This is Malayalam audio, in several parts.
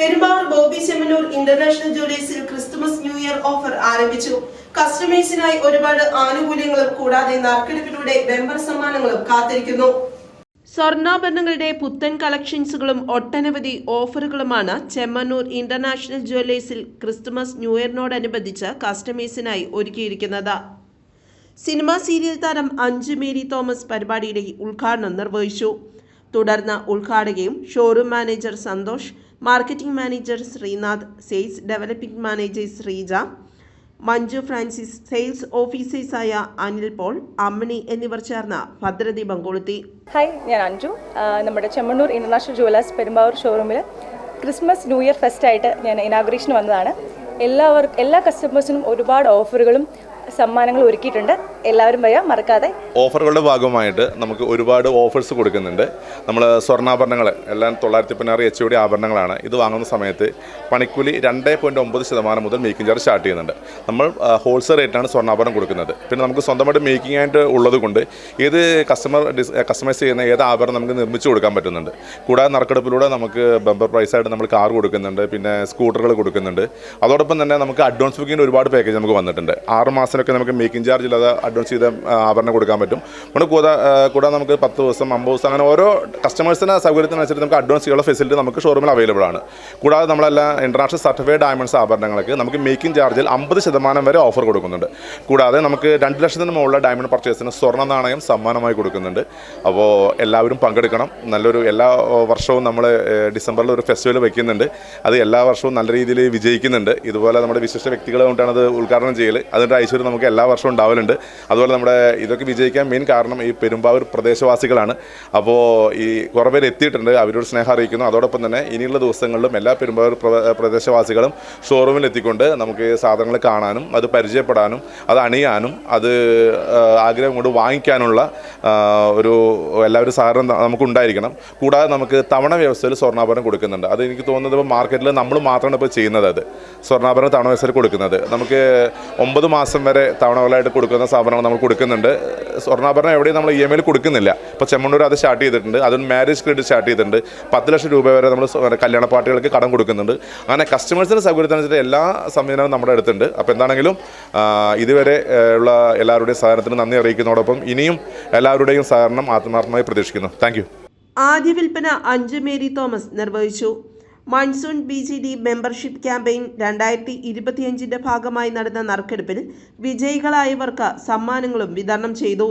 പെരുമ്പാവൂർ ബോബി ചെമ്മനൂർ ഇന്റർനാഷണൽ ജുവലേഴ്സിൽ ക്രിസ്തുമസ് ന്യൂ ഇയർ ഓഫർ ആരംഭിച്ചു. കസ്റ്റമേഴ്സിനായി ഒരുപാട് ആനുകൂല്യങ്ങളും കൂടാതെ നറുക്കെടുപ്പിലൂടെ വെമ്പർ സമ്മാനങ്ങളും കാത്തിരിക്കുന്നു. സ്വർണാഭരണങ്ങളുടെ പുത്തൻ കളക്ഷൻസുകളും ഒട്ടനവധി ഓഫറുകളുമാണ് ചെമ്മനൂർ ഇന്റർനാഷണൽ ജുവലേഴ്സിൽ ക്രിസ്തുമസ് ന്യൂ ഇയറിനോടനുബന്ധിച്ച് കസ്റ്റമേഴ്സിനായി ഒരുക്കിയിരിക്കുന്നത്. സിനിമാ സീരിയൽ താരം അഞ്ചു മേരി തോമസ് പരിപാടിയുടെ ഉദ്ഘാടനം നിർവഹിച്ചു. തുടർന്ന് ഉദ്ഘാടകയും showroom manager Santhosh marketing manager Sreenath sales developing manager Sreeja Manju Francis sales ഓഫീസേഴ്സായ Anil Paul Ammini എന്നിവർ ചേർന്ന് ഭദ്രദീപം കൊളുത്തി ഹായ് ഞാൻ അഞ്ജു. നമ്മുടെ ചെമ്മണ്ണൂർ ഇന്റർനാഷണൽ ജുവലേഴ്സ് പെരുമ്പാവൂർ ഷോറൂമിൽ ക്രിസ്മസ് ന്യൂ ഇയർ ഫെസ്റ്റ് ആയിട്ട് ഞാൻ ഇനാഗ്രേഷൻ വന്നതാണ്. എല്ലാവർക്കും എല്ലാ കസ്റ്റമേഴ്സിനും ഒരുപാട് ഓഫറുകളും സമ്മാനങ്ങളും ഒരുക്കിയിട്ടുണ്ട്. എല്ലാവരും വരിക മറക്കാതെ. ഓഫറുകളുടെ ഭാഗമായിട്ട് നമുക്ക് ഒരുപാട് ഓഫേഴ്സ് കൊടുക്കുന്നുണ്ട്. നമ്മൾ സ്വർണാഭരണങ്ങൾ എല്ലാം തൊള്ളായിരത്തി പതിനാറ് എച്ച് ഡി ആഭരണങ്ങളാണ്. ഇത് വാങ്ങുന്ന സമയത്ത് പണിക്കൂലി രണ്ട് പോയിന്റ് ഒമ്പത് ശതമാനം മുതൽ മേക്കിംഗ് ചാർജ് സ്റ്റാർട്ട് ചെയ്യുന്നുണ്ട്. നമ്മൾ ഹോൾസെയിൽ റേറ്റാണ് സ്വർണാഭരണം കൊടുക്കുന്നത്. പിന്നെ നമുക്ക് സ്വന്തമായിട്ട് മേക്കിംഗ് ആയിട്ട് ഉള്ളത് കൊണ്ട് ഏത് കസ്റ്റമർ കസ്റ്റമൈസ് ചെയ്യുന്ന ഏത് ആഭരണം നമുക്ക് നിർമ്മിച്ച് കൊടുക്കാൻ പറ്റുന്നുണ്ട്. കൂടാതെ നറുക്കെടുപ്പിലൂടെ നമുക്ക് ബമ്പർ പ്രൈസ് ആയിട്ട് നമ്മൾ കാർ കൊടുക്കുന്നുണ്ട്. പിന്നെ സ്കൂട്ടറുകൾ കൊടുക്കുന്നുണ്ട്. അതോടൊപ്പം തന്നെ നമുക്ക് അഡ്വാൻസ് ബുക്കിങ്ങിന് ഒരുപാട് പാക്കേജ് നമുക്ക് വന്നിട്ടുണ്ട്. ആറ് മാസത്തിനൊക്കെ നമുക്ക് മേക്കിംഗ് ചാർജ് ഇല്ലാതെ അഡ്വാൻസ് ചെയ്ത ആഭരണം കൊടുക്കാൻ പറ്റും. നമ്മൾ കൂടാ കൂടാതെ നമുക്ക് പത്ത് ദിവസം അമ്പത് ദിവസം അങ്ങനെ ഓരോ കസ്റ്റമേഴ്സിന് സൗകര്യത്തിനനുസരിച്ച് നമുക്ക് അഡ്വാൻസ് ചെയ്യാനുള്ള ഫെസിലിറ്റി നമുക്ക് ഷോറൂമിൽ അവൈലബിൾ ആണ്. കൂടാതെ നമ്മളെല്ലാം ഇന്റർനാഷണൽ സർട്ടിഫൈഡ് ഡയമണ്ട്സ് ആഭരണങ്ങൾക്ക് നമുക്ക് മേക്കിംഗ് ചാർജിൽ അമ്പത് ശതമാനം വരെ ഓഫർ കൊടുക്കുന്നുണ്ട്. കൂടാതെ നമുക്ക് രണ്ട് ലക്ഷത്തിന് മുകളിലുള്ള ഡയമണ്ട് പർച്ചേസിന് സ്വർണ നാണയം സമ്മാനമായി കൊടുക്കുന്നുണ്ട്. അപ്പോൾ എല്ലാവരും പങ്കെടുക്കണം. നല്ലൊരു എല്ലാ വർഷവും നമ്മൾ ഡിസംബറിൽ ഒരു ഫെസ്റ്റിവൽ വയ്ക്കുന്നുണ്ട് അത് എല്ലാ വർഷവും നല്ല രീതിയിൽ വിജയിക്കുന്നുണ്ട്. ഇതുപോലെ നമ്മുടെ വിശിഷ്ട വ്യക്തികളെ കൊണ്ടാണ് അത് ഉദ്ഘാടനം ചെയ്യൽ അതിന്റെ ഐശ്വര്യം നമുക്ക് എല്ലാ വർഷവും ഉണ്ടാവലുണ്ട്. അതുപോലെ നമ്മുടെ ഇതൊക്കെ വിജയിക്കാൻ മെയിൻ കാരണം ഈ പെരുമ്പാവൂർ പ്രദേശവാസികളാണ്. അപ്പോൾ ഈ കുറേ പേര് എത്തിയിട്ടുണ്ട് അവരോട് സ്നേഹം അറിയിക്കുന്നു. അതോടൊപ്പം തന്നെ ഇനിയുള്ള ദിവസങ്ങളിലും എല്ലാ പെരുമ്പാവൂർ പ്ര- പ്രദേശവാസികളും ഷോറൂമിൽ എത്തിക്കൊണ്ട് നമുക്ക് സാധനങ്ങൾ കാണാനും അത് പരിചയപ്പെടാനും അത് അണിയാനും അത് ആഗ്രഹം കൊണ്ട് വാങ്ങിക്കാനുള്ള ഒരു എല്ലാവരും സഹകരണം നമുക്ക് നമുക്കുണ്ടായിരിക്കണം കൂടാതെ നമുക്ക് തവണ വ്യവസ്ഥയിൽ സ്വർണാഭരണം കൊടുക്കുന്നുണ്ട്. അത് എനിക്ക് തോന്നുന്നത് ഇപ്പോൾ മാർക്കറ്റിൽ നമ്മൾ മാത്രമാണ് ഇപ്പോൾ ചെയ്യുന്നത് അത്. സ്വർണാഭരണം തവണ വ്യവസ്ഥയിൽ കൊടുക്കുന്നത്. നമുക്ക് ഒമ്പത് മാസം വരെ തവണകളായിട്ട് കൊടുക്കുന്ന സ്ഥാപനങ്ങൾ നമ്മൾ കൊടുക്കുന്നുണ്ട്. സ്വർണാഭരണം എവിടെയും നമ്മൾ ഇ എം ഐയിൽ കൊടുക്കുന്നില്ല. ഇപ്പോൾ ചെമ്മണ്ണൂർ അത് സ്റ്റാർട്ട് ചെയ്തിട്ടുണ്ട്. അതും മാരേജ് ക്രെഡിറ്റ് സ്റ്റാർട്ട് ചെയ്തിട്ടുണ്ട്. പത്ത് ലക്ഷം രൂപ വരെ നമ്മൾ കല്യാണ പാർട്ടികൾക്ക് കടം കൊടുക്കുന്നുണ്ട്. അങ്ങനെ കസ്റ്റമേഴ്സിന്റെ സൗകര്യത്തിനനുസരിച്ച് എല്ലാ സംവിധാനവും നമ്മുടെ അടുത്തുണ്ട്. അപ്പോൾ എന്താണെങ്കിലും ഇതുവരെ ഉള്ള എല്ലാവരുടെയും സഹകരണത്തിന് നന്ദി അറിയിക്കുന്നതോടൊപ്പം ഇനിയും എല്ലാവരുടെയും സഹകരണം ആത്മാർത്ഥമായി പ്രതീക്ഷിക്കുന്നു. താങ്ക് ആദ്യ വിൽപ്പന അഞ്ചു മേരി തോമസ് നിർവഹിച്ചു. Monsoon B G D membership campaign രണ്ടായിരത്തി ഇരുപത്തിയഞ്ചിന്റെ ഭാഗമായി നടന്ന നറുക്കെടുപ്പിൽ വിജയികളായവർക്ക് സമ്മാനങ്ങളും വിതരണം ചെയ്തു.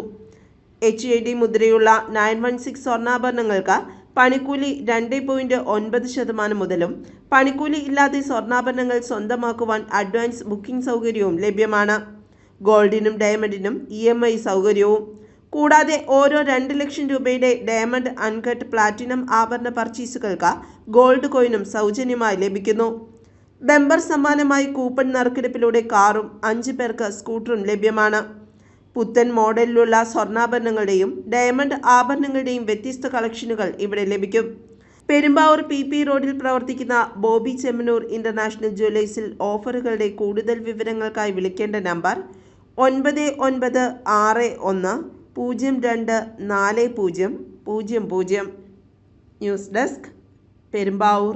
എച്ച് എ ഡി മുദ്രയുള്ള നയൻ വൺ സിക്സ് സ്വർണാഭരണങ്ങൾക്ക് പണിക്കൂലി രണ്ട് പോയിന്റ് ഒൻപത് ശതമാനം മുതലും പണിക്കൂലി ഇല്ലാതെ സ്വർണാഭരണങ്ങൾ സ്വന്തമാക്കുവാൻ അഡ്വാൻസ് ബുക്കിംഗ് സൗകര്യവും ലഭ്യമാണ്. ഗോൾഡിനും ഡയമണ്ടിനും ഇ എം ഐ സൗകര്യവും. കൂടാതെ ഓരോ രണ്ട് ലക്ഷം രൂപയുടെ ഡയമണ്ട് അൺകട്ട് പ്ലാറ്റിനം ആഭരണ പർച്ചേസുകൾക്ക് ഗോൾഡ് കോയിനും സൗജന്യമായി ലഭിക്കുന്നു. ബെമ്പർ സമ്മാനമായി കൂപ്പൺ നറുക്കെടുപ്പിലൂടെ കാറും അഞ്ച് പേർക്ക് സ്കൂട്ടറും ലഭ്യമാണ്. പുത്തൻ മോഡലിലുള്ള സ്വർണാഭരണങ്ങളുടെയും ഡയമണ്ട് ആഭരണങ്ങളുടെയും വ്യത്യസ്ത കളക്ഷനുകൾ ഇവിടെ ലഭിക്കും. പെരുമ്പാവൂർ പി പി റോഡിൽ പ്രവർത്തിക്കുന്ന ബോബി ചെമ്മനൂർ ഇന്റർനാഷണൽ ജ്വല്ലേഴ്സിൽ ഓഫറുകളുടെ കൂടുതൽ വിവരങ്ങൾക്കായി വിളിക്കേണ്ട നമ്പർ ഒൻപത് ഒൻപത് ആറ് ഒന്ന് പൂജ്യം രണ്ട് നാല് പൂജ്യം പൂജ്യം പൂജ്യം. News desk Perumbavoor.